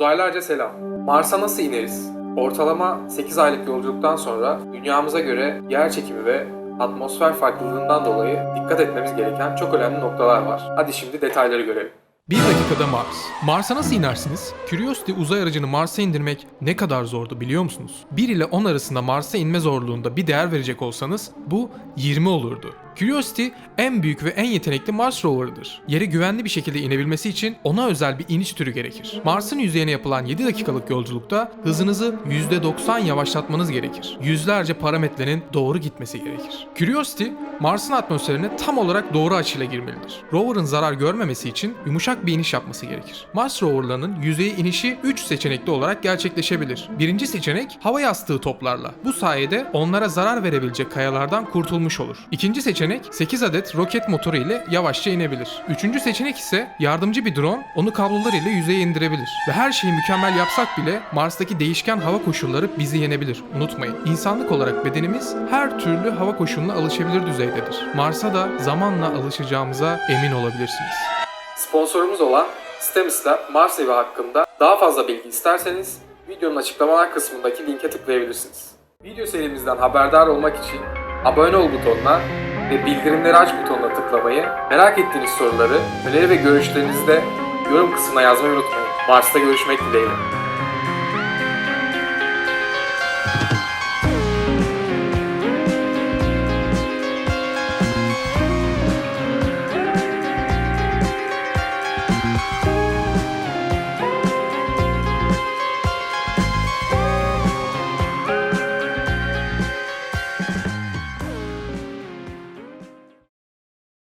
Uzaylarca selam. Mars'a nasıl ineriz? Ortalama 8 aylık yolculuktan sonra dünyamıza göre yer çekimi ve atmosfer farklılığından dolayı dikkat etmemiz gereken çok önemli noktalar var. Hadi şimdi detayları görelim. Bir dakikada Mars. Mars'a nasıl inersiniz? Curiosity uzay aracını Mars'a indirmek ne kadar zordu biliyor musunuz? 1 ile 10 arasında Mars'a inme zorluğunda bir değer verecek olsanız bu 20 olurdu. Curiosity en büyük ve en yetenekli Mars rover'ıdır. Yere güvenli bir şekilde inebilmesi için ona özel bir iniş türü gerekir. Mars'ın yüzeyine yapılan 7 dakikalık yolculukta hızınızı %90 yavaşlatmanız gerekir. Yüzlerce parametrenin doğru gitmesi gerekir. Curiosity, Mars'ın atmosferine tam olarak doğru açıyla girmelidir. Rover'ın zarar görmemesi için yumuşak bir iniş yapması gerekir. Mars roverlarının yüzeye inişi 3 seçenekli olarak gerçekleşebilir. Birinci seçenek hava yastığı toplarla. Bu sayede onlara zarar verebilecek kayalardan kurtulmuş olur. İkinci seçenek 8 adet roket motoru ile yavaşça inebilir. Üçüncü seçenek ise yardımcı bir drone onu kablolar ile yüzeye indirebilir. Ve her şeyi mükemmel yapsak bile Mars'taki değişken hava koşulları bizi yenebilir. Unutmayın. İnsanlık olarak bedenimiz her türlü hava koşuluna alışabilir düzeydedir. Mars'a da zamanla alışacağımıza emin olabilirsiniz. Sponsorumuz olan Stemis'le Mars evi hakkında daha fazla bilgi isterseniz videonun açıklamalar kısmındaki linke tıklayabilirsiniz. Video serimizden haberdar olmak için abone ol butonuna ve bildirimleri aç butonuna tıklamayı, merak ettiğiniz soruları, öneri ve görüşlerinizi de yorum kısmına yazmayı unutmayın. Mars'ta görüşmek dileğiyle.